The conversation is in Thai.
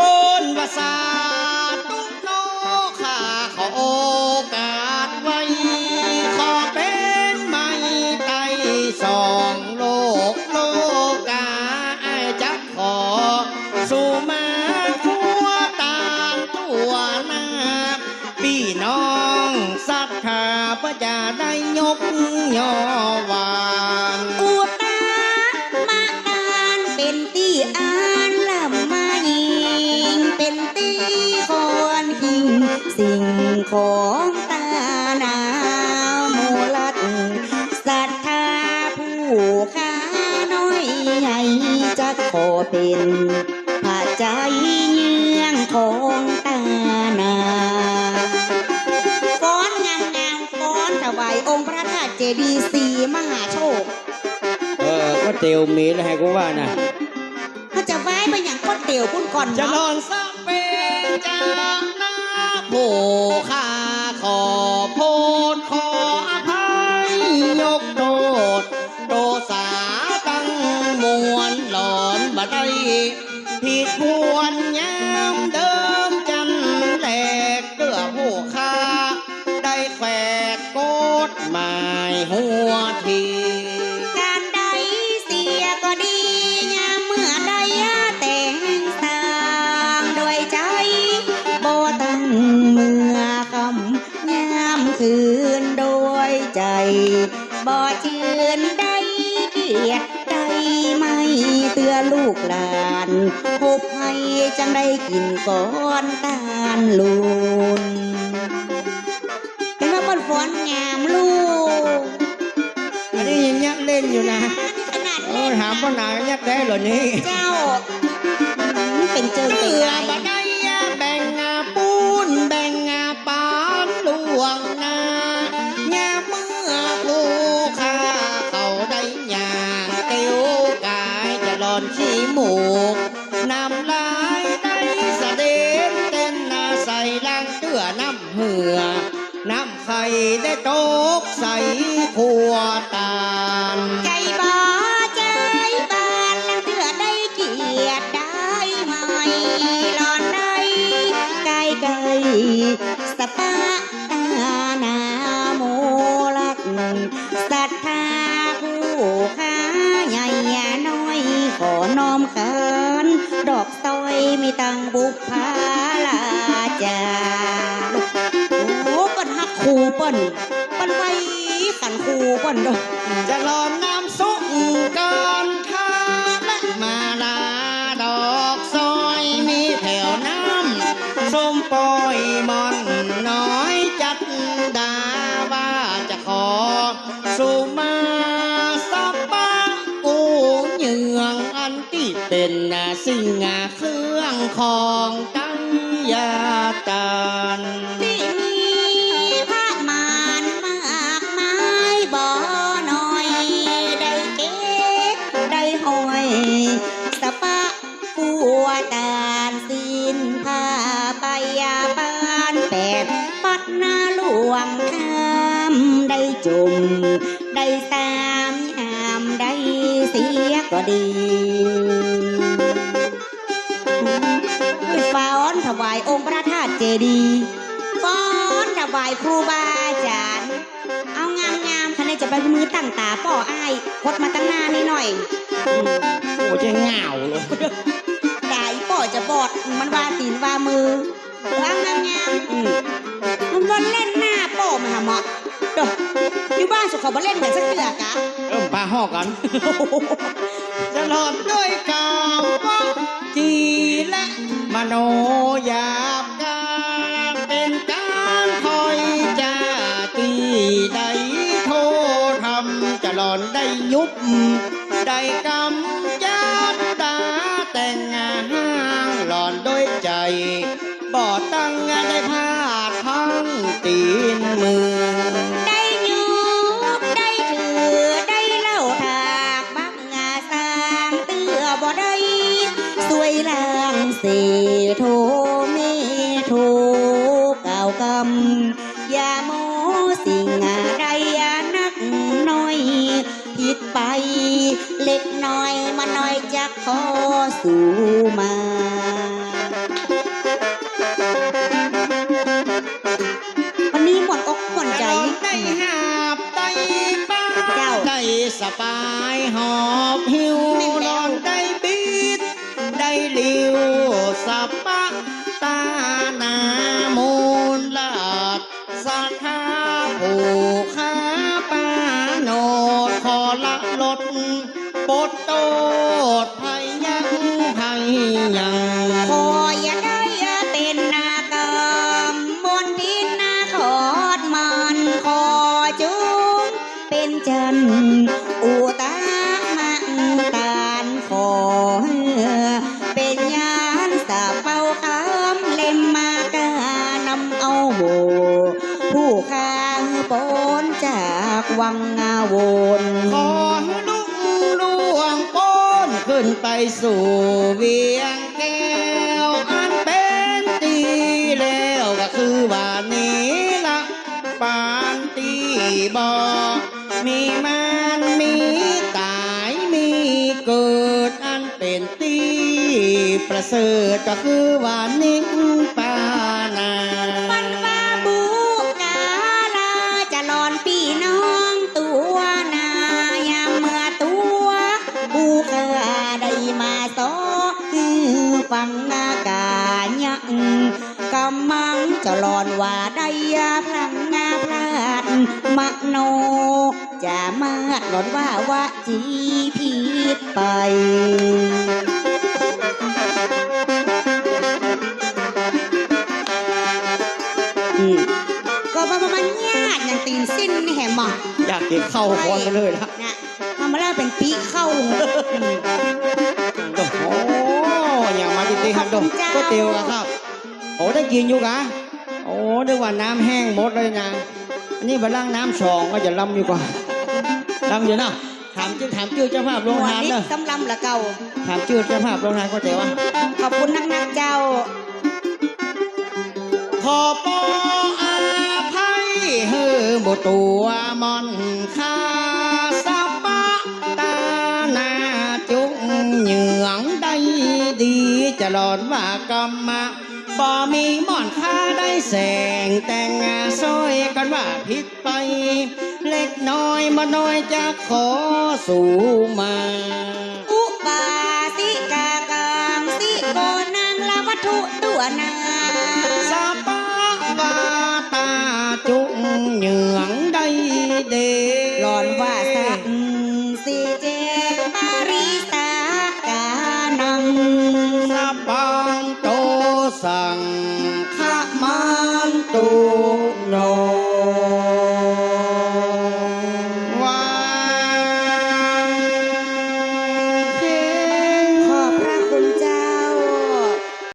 บนภาษาตุกโนข้าขอโอกาสไว้ ขอเป็นไม่ไตสองโลกโลกาไอายจะขอ สู่มาทั่วตามตัวนาพี่น้องศรัทธาพื่อจะได้ยกย่อว่า ของตาหนาวโมลัดศรัทธาผู้ค้าน้อยใหญ่จะขอเป็นผาใจเยื่องของตาหนาฟ้อนงามงามๆฟ้อนถวายองค์พระธาตุเจดีย์สีมหาโชค เออก็เตียวมีแล้วให้กูว่านะเขาจะไหว้ไปอย่างก้นเตี๋ยวพุ่นก่อนจะนเนาะอนสัก ใจ บ่ชื่นได้เกียรติใดไม่เตือลูกหลานพบให้จังได้กินก่อนตาลลูนเป็นว่าบนฟ้อนงามลูกอันนี้ยังยักเล่นอยู่นะขนาดเอเล่นถามว่านายยักได้หรอนี่เจ้า เป็นเจิงเป็นเบื่อไง ไข่ได้ตกใส่ขวดตาล เปิ้นปิ้นไว้ขันครูเปิ้นเดอกจะรอนน้ำซุกก่อนข้าและมาลาดอกซอยมีแถวน้ำส้มปอยมอนน้อยจัดดาว่าจะขอสู่มาสับปะกูเหยืองอันที่เป็นสิ่งเครื่องของตั้งยา จุ่มได้สามยามได้เสียก็ดีฟ้อนถวายองค์พระธาตุเจดีย์ฟ้อนถวายครูบาอาจารย์เอางามงามๆคันนจะไปมือตั้งตาป่ออ้ายกดมาตั้งหน้านี่หน่อยโอ้จะเหงาเลยด่าอีป่อจะบอดมันว่าตีนว่ามือว่างามงามๆมันวนเล่นหน้าป่อมาหาหมาะเด้อ สุขเขาบ่เล่นเหมือนสักเกือกะเอิ่มปลาหอกกันจะหลอดด้วยกาวว่าจีและมโนหยาบกาเป็นการคอยจาตีใดโทษทำจะหลอนได้ยุบได้กำ กน้อยมาหน่อยจักขอสู่มาวันนี้หมดอกหมดใจได้หาบได้ป้าได้สบายหอบหิวลองได้บิดได้เลี้ยวสับายตาหนามูลลาดสักหาผู ปทโตดไทยยังไทยยัง นขึ้นไปสู่เวียงแก้ว อันเป็นตีแล้วก็คือว่านี้ละปานตีบอมีมันมีตายมีเกิดอันเป็นตีประเสริฐก็คือว่านิ่งป ฟังนากายังกำมังจะหลอนว่าได้ยาพลังงาพลาดมโน จะมาดหลอนว่าว่าจีผิดไปอืมก็ประมาณญาติอย่างตีนสิ้นแหมหมออยากเก็บเข้าคอนไปเลยละนะทำมาแล้วเป็นปีเข้า อย่างมาจริงๆครับขอบดคุมณเจ้าก๋วยเตี๋ยวอะครับ โอ้ได้กินอยู่กะโอ้ได้ว่าน้ำแห้งหมดเลยนะอันนี้มาล้างน้ำสองก็จะลำอยู่กว่าลำอยู่เนาะถามชื่อถามชื่อเจ้าภาพโรงหัวทานนิดเนอะสำลำละเก่า ถามชื่อเจ้าภาพโรงทานก๋วยเตี๋ยวอะขอบคุณนักนักๆเจ้า ขอปออาภัยเฮือบุตัวมอนค จะหลอนว่ากรรมะบ่มีหมอนค่าได้แสง แต่งงานซอยกันว่าผิดไป เล็กน้อยมาน้อยจะขอสู่มา อุบาสิกากังสิโกนางละวัตถุตัวนาสาปะวาตาจุงเหยืองได้เดหลอนว่าสัก สั่งขมานตูนอ